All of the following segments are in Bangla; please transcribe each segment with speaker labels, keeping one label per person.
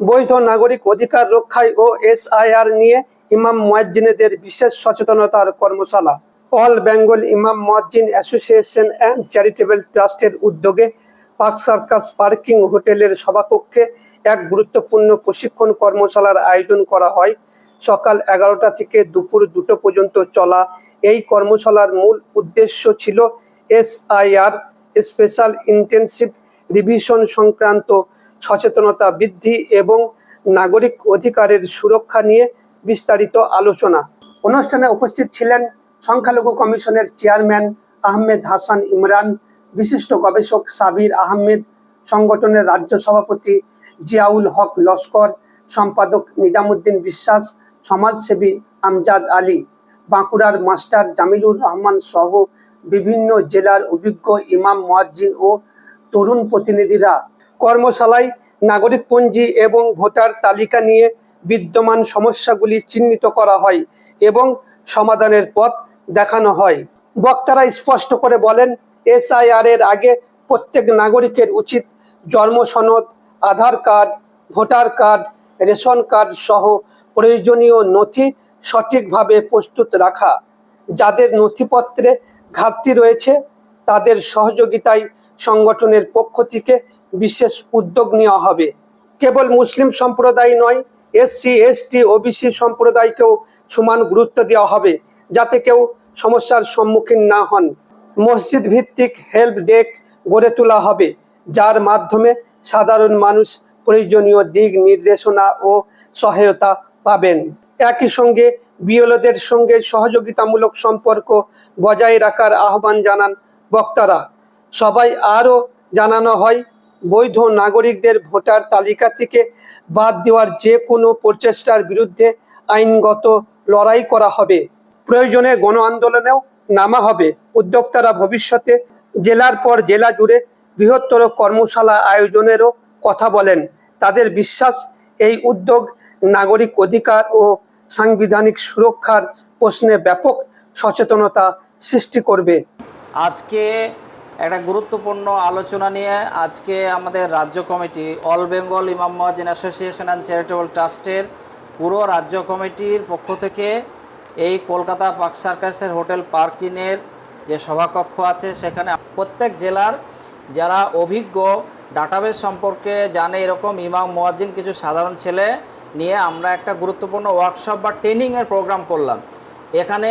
Speaker 1: বৈধ নাগরিক অধিকার রক্ষায় ও এসআইআর নিয়ে ইমাম মুয়াজ্জিনেদের বিশেষ সচেতনতার কর্মশালা। অল বেঙ্গল ইমাম মুয়াজ্জিন অ্যাসোসিয়েশন অ্যান্ড চ্যারিটেবল ট্রাস্টের উদ্যোগে পার্ক সার্কাস পার্কিং হোটেলের সভাকক্ষে এক গুরুত্বপূর্ণ প্রশিক্ষণ কর্মশালার আয়োজন করা হয়। সকাল এগারোটা থেকে দুপুর দুটো পর্যন্ত চলা এই কর্মশালার মূল উদ্দেশ্য ছিল এসআইআর, স্পেশাল ইন্টেনসিভ রিভিশন সংক্রান্ত সচেতনতা বৃদ্ধি এবং নাগরিক অধিকারের সুরক্ষা নিয়ে বিস্তারিত আলোচনা। অনুষ্ঠানে উপস্থিত ছিলেন সংখ্যালঘু কমিশনের চেয়ারম্যান আহমেদ হাসান ইমরান, বিশিষ্ট গবেষক সাবির আহমেদ, সংগঠনের রাজ্য সভাপতি জিয়াউল হক লস্কর, সম্পাদক নিজামুদ্দিন বিশ্বাস, সমাজসেবী আমজাদ আলী, বাঁকুড়ার মাস্টার জামিলুর রহমান সহ বিভিন্ন জেলার অভিজ্ঞ ইমাম মুয়াজ্জিন ও তরুণ প্রতিনিধিরা কর্মশালায় নাগরিকপঞ্জি এবং ভোটার তালিকা নিয়ে বিদ্যমান সমস্যাগুলি চিহ্নিত করা হয় এবং সমাধানের পথ দেখানো হয়। বক্তারা স্পষ্ট করে বলেন, এসআইআর এর আগে প্রত্যেক নাগরিকের উচিত জন্ম সনদ, Aadhaar card, voter card, ration card সহ প্রয়োজনীয় নথি সঠিকভাবে প্রস্তুত রাখা। যাদের নথিপত্রে ঘাটতি রয়েছে, তাদের সহযোগিতায় সংগঠনের পক্ষ থেকে বিশেষ উদ্যোগ নেওয়া হবে। কেবল মুসলিম সম্প্রদায় নয়, এসসি, এসটি, ওবিসি সম্প্রদায়কেও সমান গুরুত্ব দেওয়া হবে, যাতে কেউ সমস্যার সম্মুখীন না হন। মসজিদ ভিত্তিক হেল্প ডেক গড়ে তোলা হবে, যার মাধ্যমে সাধারণ মানুষ প্রয়োজনীয় দিক নির্দেশনা ও সহায়তা পাবেন। একই সঙ্গে বিএলওদের সঙ্গে সহযোগিতামূলক সম্পর্ক বজায় রাখার আহ্বান জানান বক্তারা। সবাই আরও জানানো হয়, বৈধ নাগরিকদের ভোটার তালিকা থেকে বাদ দেওয়ার যে কোনো প্রচেষ্টার বিরুদ্ধে আইনগত লড়াই করা হবে। প্রয়োজনে গণ আন্দোলনেও নামা হবে। উদ্যোক্তারা ভবিষ্যতে জেলার পর জেলা জুড়ে বৃহত্তর কর্মশালা আয়োজনেরও কথা বলেন। তাদের বিশ্বাস, এই উদ্যোগ নাগরিক অধিকার ও সাংবিধানিক সুরক্ষার প্রশ্নে ব্যাপক সচেতনতা সৃষ্টি করবে।
Speaker 2: আজকে একটা গুরুত্বপূর্ণ আলোচনা নিয়ে আজকে আমাদের রাজ্য কমিটি অল বেঙ্গল ইমাম মহাজিন অ্যাসোসিয়েশন অ্যান্ড চ্যারিটেবল ট্রাস্টের পুরো রাজ্য কমিটির পক্ষ থেকে এই কলকাতা পার্ক সার্কাসের হোটেল পার্কিনের যে সভাকক্ষ আছে, সেখানে প্রত্যেক জেলার যারা অভিজ্ঞ ডাটাবেস সম্পর্কে জানে, এরকম ইমাম মোয়াজ্জিন কিছু সাধারণ ছেলে নিয়ে আমরা একটা গুরুত্বপূর্ণ ওয়ার্কশপ বা ট্রেনিংয়ের প্রোগ্রাম করলাম। এখানে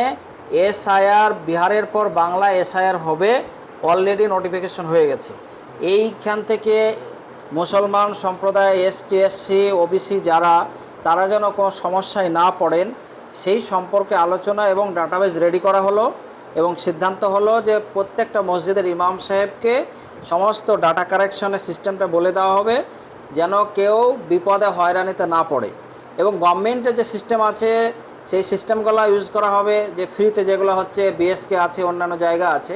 Speaker 2: এসআইআর বিহারের পর বাংলা এসআইআর হবে। অলরেডি নোটিফিকেশন হয়ে গেছে। এইখান থেকে মুসলমান সম্প্রদায় এসটি এসসি ওবিসি যারা, তারা যেন কোনো সমস্যায় না পড়েন, সেই সম্পর্কে আলোচনা এবং ডাটাবেজ রেডি করা হলো এবং সিদ্ধান্ত হলো যে প্রত্যেকটা মসজিদের ইমাম সাহেবকে সমস্ত ডাটা কারেকশনের সিস্টেমটা বলে দেওয়া হবে যেন কেউ বিপদে, হয়রানিতে না পড়ে। এবং গভর্নমেন্টের যে সিস্টেম আছে, সেই সিস্টেমগুলো ইউজ করা হবে, যে ফ্রিতে যেগুলো হচ্ছে বিএসকে আছে, অন্যান্য জায়গা আছে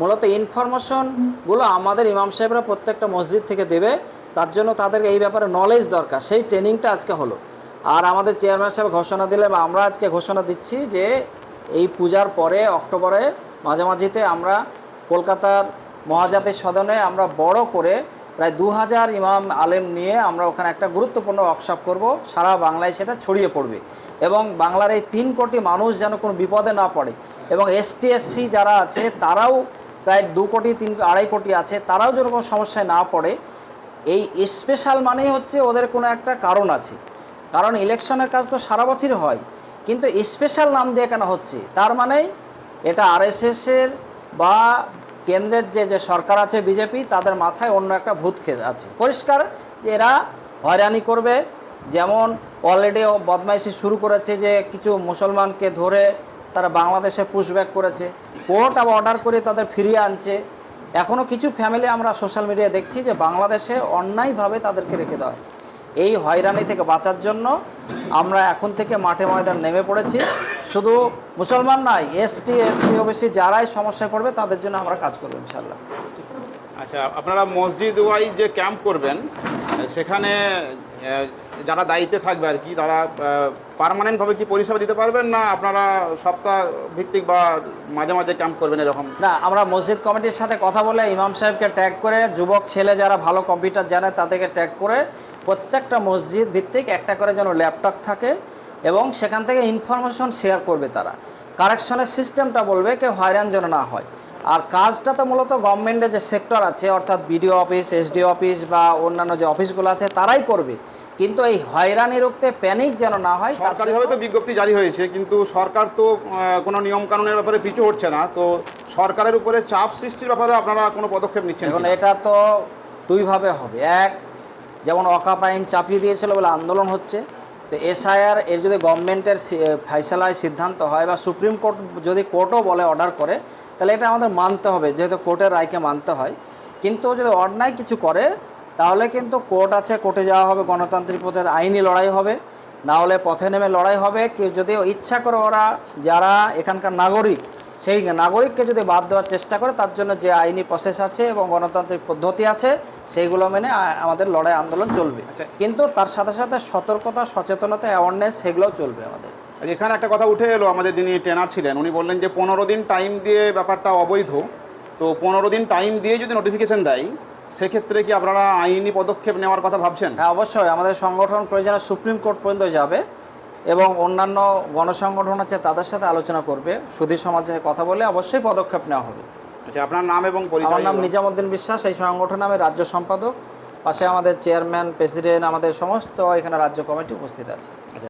Speaker 2: মূলত ইনফরমেশনগুলো আমাদের ইমাম সাহেবরা প্রত্যেকটা মসজিদ থেকে দেবে, তার জন্য তাদের এই ব্যাপারে নলেজ দরকার। সেই ট্রেনিংটা আজকে হলো। আর আমাদের চেয়ারম্যান সাহেব ঘোষণা দিলে বা আমরা আজকে ঘোষণা দিচ্ছি যে এই পূজার পরে, অক্টোবরে মাঝামাঝিতে আমরা কলকাতার মহাজাতের সদনে আমরা বড় করে প্রায় দু হাজার ইমাম আলেম নিয়ে আমরা ওখানে একটা গুরুত্বপূর্ণ ওয়ার্কশপ করব। সারা বাংলায় সেটা ছড়িয়ে পড়বে। এবং বাংলার এই তিন কোটি মানুষ যেন কোনো বিপদে না পড়ে। এবং এসটি এসসি যারা আছে, তারাও প্রায় দু কোটি, তিন, আড়াই কোটি আছে। তারাও যেন কোনো সমস্যায় না পড়ে। এই স্পেশাল মানেই হচ্ছে ওদের কোনো একটা কারণ আছে। কারণ ইলেকশনের কাজ তো সারা বছর হয়। কিন্তু স্পেশাল নাম দিয়ে কেন হচ্ছে? তার মানে এটা আরএসএসের বা কেন্দ্রের যে যে সরকার আছে বিজেপি তাদের মাথায় অন্য একটা ভূত খেয়ে আছে। পরিষ্কার যে এরা হয়রানি করবে। যেমন অলরেডি বদমাইশি শুরু করেছে যে কিছু মুসলমানকে ধরে তারা বাংলাদেশে পুশব্যাক করেছে। কোর্ট আবার অর্ডার করে তাদের ফিরিয়ে আনছে। এখনও কিছু ফ্যামিলি আমরা সোশ্যাল মিডিয়ায় দেখছি যে বাংলাদেশে অন্যায়ভাবে তাদেরকে রেখে দেওয়া হয়েছে। এই হয়রানি থেকে বাঁচার জন্য আমরা এখন থেকে মাঠে ময়দান নেমে পড়েছি। শুধু মুসলমান নয় এসটি এসসি ওবিসি যারাই সমস্যায় পড়বে, তাদের জন্য আমরা কাজ করব ইনশাল্লাহ
Speaker 3: আচ্ছা আপনারা মসজিদ ওয়াই যে ক্যাম্প করবেন, সেখানে যারা দায়িত্বে থাকবে আর কি, তারা পারমানেন্টভাবে কি পরিষেবা দিতে পারবেন না আপনারা সপ্তাহ ভিত্তিক বা মাঝে মাঝে ক্যাম্প করবেন এরকম?
Speaker 2: না, আমরা মসজিদ কমিটির সাথে কথা বলে ইমাম সাহেবকে ট্যাগ করে যুবক, ছেলে যারা ভালো কম্পিউটার জানে তাদেরকে ট্যাগ করে প্রত্যেকটা মসজিদ ভিত্তিক একটা করে যেন ল্যাপটপ থাকে এবং সেখান থেকে ইনফরমেশন শেয়ার করবে তারা। কারেকশনের সিস্টেমটা বলবে কেউ হয়রান যেন না হয়। আর কাজটা তো মূলত গভর্নমেন্টের যে সেক্টর আছে, অর্থাৎ বিডিও অফিস এসডি অফিস বা অন্যান্য যে অফিসগুলো আছে, তারাই করবে। কিন্তু এই হয়রানি রুখতে প্যানিক যেন না হয়
Speaker 3: সরকারিভাবে তো বিজ্ঞপ্তি জারি হয়েছে কিন্তু সরকার তো কোনো নিয়ম কানুনের ব্যাপারে পিছু হচ্ছে না। তো সরকারের উপরে চাপ সৃষ্টির ব্যাপারে আপনারা কোনো পদক্ষেপ নিচ্ছেন
Speaker 2: এখন এটা তো দুইভাবে হবে। এক যেমন অকাপ আইন চাপিয়ে দিয়েছিল বলে আন্দোলন হচ্ছে। তো এসআইআর এর যদি গভর্নমেন্টের ফাইসালায় সিদ্ধান্ত হয় বা সুপ্রিম কোর্ট যদি কোর্টও বলে অর্ডার করে তাহলে এটা আমাদের মানতে হবে যেহেতু কোর্টের রায়কে মানতে হয়। কিন্তু যদি অন্যায় কিছু করে তাহলে কিন্তু কোর্ট আছে কোর্টে যাওয়া হবে গণতান্ত্রিক পথের আইনি লড়াই হবে। না হলে পথে নেমে লড়াই হবে। কেউ যদি ইচ্ছা করে ওরা যারা এখানকার নাগরিক সেই নাগরিককে যদি বাদ দেওয়ার চেষ্টা করে তার জন্য যে আইনি প্রসেস আছে এবং গণতান্ত্রিক পদ্ধতি আছে সেইগুলো মেনে আমাদের লড়াই আন্দোলন চলবে।
Speaker 3: আচ্ছা।
Speaker 2: কিন্তু তার সাথে সাথে সতর্কতা সচেতনতা অ্যাওয়ারনেস সেগুলোও চলবে আমাদের।
Speaker 3: এখানে একটা কথা উঠে এলো আমাদের যিনি ট্রেনার ছিলেন উনি বললেন যে পনেরো দিন টাইম দিয়ে ব্যাপারটা অবৈধ। তো পনেরো দিন টাইম দিয়ে যদি নোটিফিকেশন দেয় সেক্ষেত্রে কি আপনারা আইনি পদক্ষেপ নেওয়ার কথা ভাবছেন?
Speaker 2: হ্যাঁ অবশ্যই। আমাদের সংগঠন প্রয়োজনে সুপ্রিম কোর্ট পর্যন্ত যাবে এবং অন্যান্য গণসংগঠন আছে তাদের সাথে আলোচনা করবে। সুধী সমাজের কথা বলে অবশ্যই পদক্ষেপ নেওয়া হবে।
Speaker 3: আচ্ছা আপনার নাম এবং
Speaker 2: আমার নাম নিজামুদ্দিন বিশ্বাস। এই সংগঠনে আমি রাজ্য সম্পাদক। পাশে আমাদের চেয়ারম্যান প্রেসিডেন্ট আমাদের সমস্ত এখানে রাজ্য কমিটি উপস্থিত আছে।